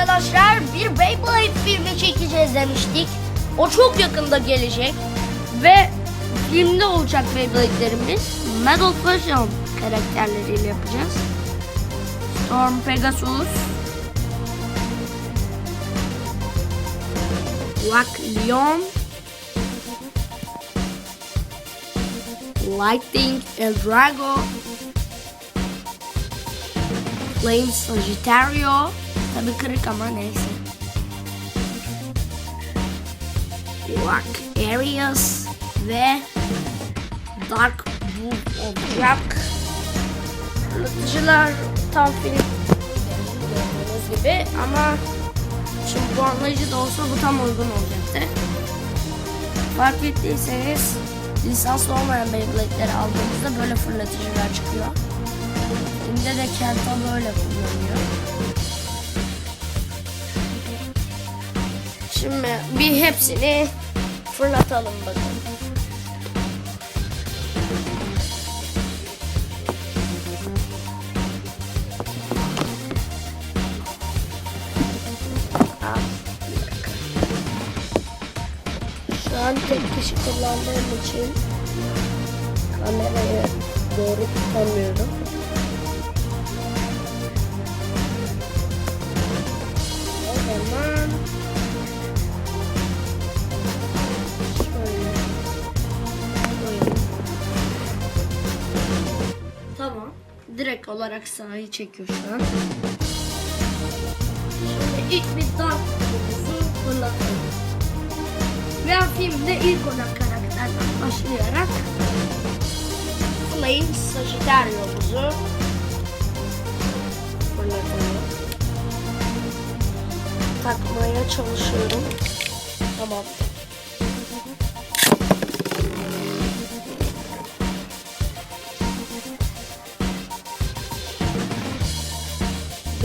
arkadaşlar bir Beyblade filmi çekeceğiz demiştik. O çok yakında gelecek. Ve filmde olacak Beyblade'lerimiz. Medal Fusion karakterleriyle yapacağız. Storm Pegasus. Black Leon. Lightning El Drago. Flame Sagittario. Tabii kırık ama neyse. Black Arius ve Dark of Jack. Anlatıcılar tam film gördüğünüz gibi ama şimdi bu anlayıcı da olsa bu tam uygun olacaktı. Fark ettiyseniz lisanslı olmayan Beyblade'leri aldığımızda böyle fırlatıcılar çıkıyor. Filmde de Kenta böyle kullanıyor. Şimdi bir hepsini fırlatalım dakika. Şu an tek kişi kullandığım için kamerayı doğru tutamıyorum. Direkt olarak sahayı çekiyor şu an. Şimdi ilk bir dark kutusu fırlatalım. Ve filmde ilk olan karakterden başlayarak Flame Sagittario'muzu fırlatalım. Takmaya çalışıyorum. Tamam.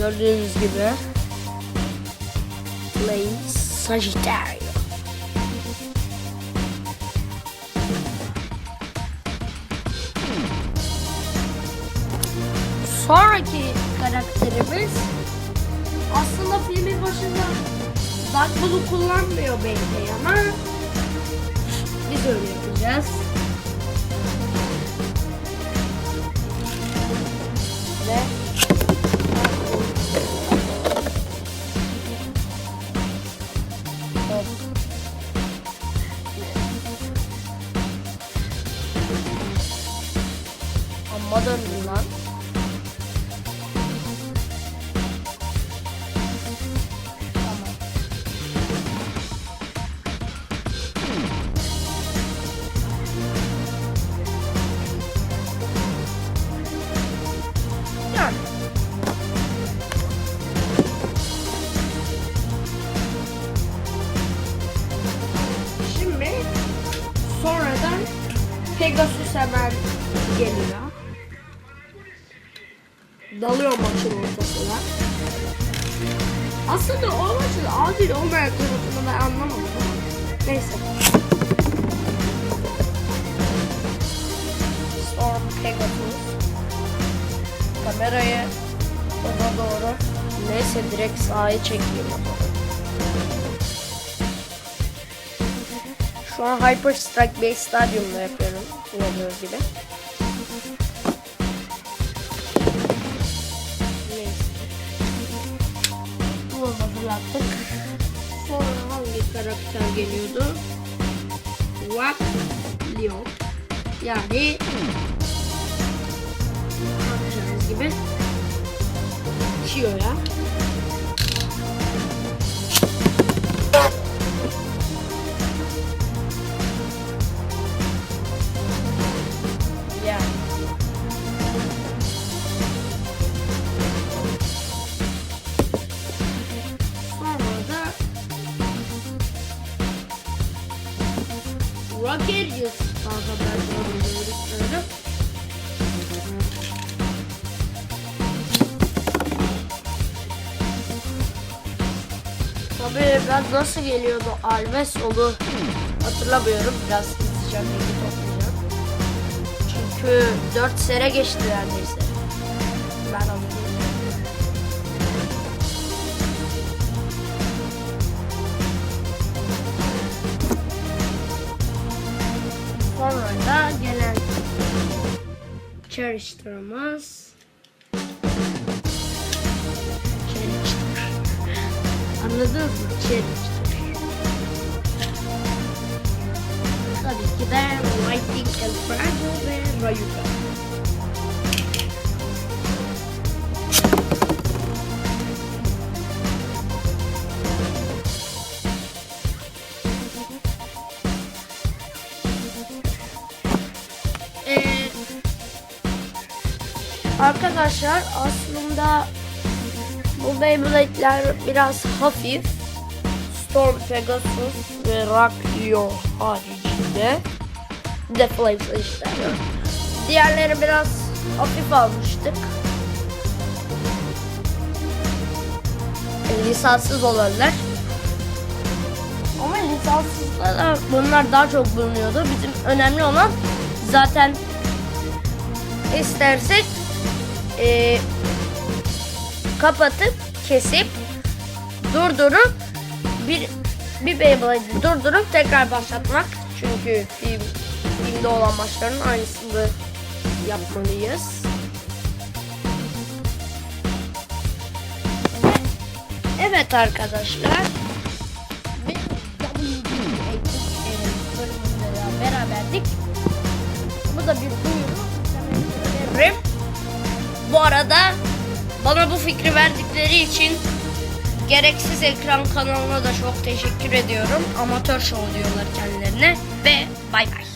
Gördüğünüz gibi Flame Sagittario. Sonraki karakterimiz aslında filmin başında Dark Blue kullanmıyor belki ama biz öyle yapacağız. Ve Bye. Hemen geliyor. Dalıyor maçın ortasına. Aslında o maçın adil olmayan tarafını ben anlamadım ama neyse. Storm Pegasus. Kamerayı ona doğru. Neyse direkt sahayı çekeyim. Şu an Hyper Strike Base Stadyum'da yapıyorum. Gördüğünüz gibi. Neyse. Bunu bıraktık. Sonra hangi karakter geliyordu? Wack Leon. Yani anlayacağınız gibi Shio'ya. Rockerius kanka ben doğru söylüyorum. Tabii ben nasıl geliyordu Alves onu hatırlamıyorum. Biraz izleyeceğim, bilgi toplayacağım. Çünkü 4 sene geçti neredeyse. Character. Anladınız mı? Character. Tabii ki de Lighting Elfrado ve Rayuga. Arkadaşlar aslında bu Beyblade'ler biraz hafif. Storm Pegasus ve Rakio haricinde. De Flame'la işte. Diğerleri biraz hafif almıştık. Lisanssız olanlar. Ama lisanssızda da bunlar daha çok bulunuyordu. Bizim önemli olan zaten istersek e, kapatıp kesip durdurup bir bir Beyblade'i durdurup tekrar başlatmak. Çünkü film, filmde olan maçların aynısını yapmalıyız. Evet arkadaşlar. Beraberdik. Bu da bir duyuru. Veririm. Bu arada bana bu fikri verdikleri için Gereksiz Ekran kanalına da çok teşekkür ediyorum. Amatör show diyorlar kendilerine ve bay bay.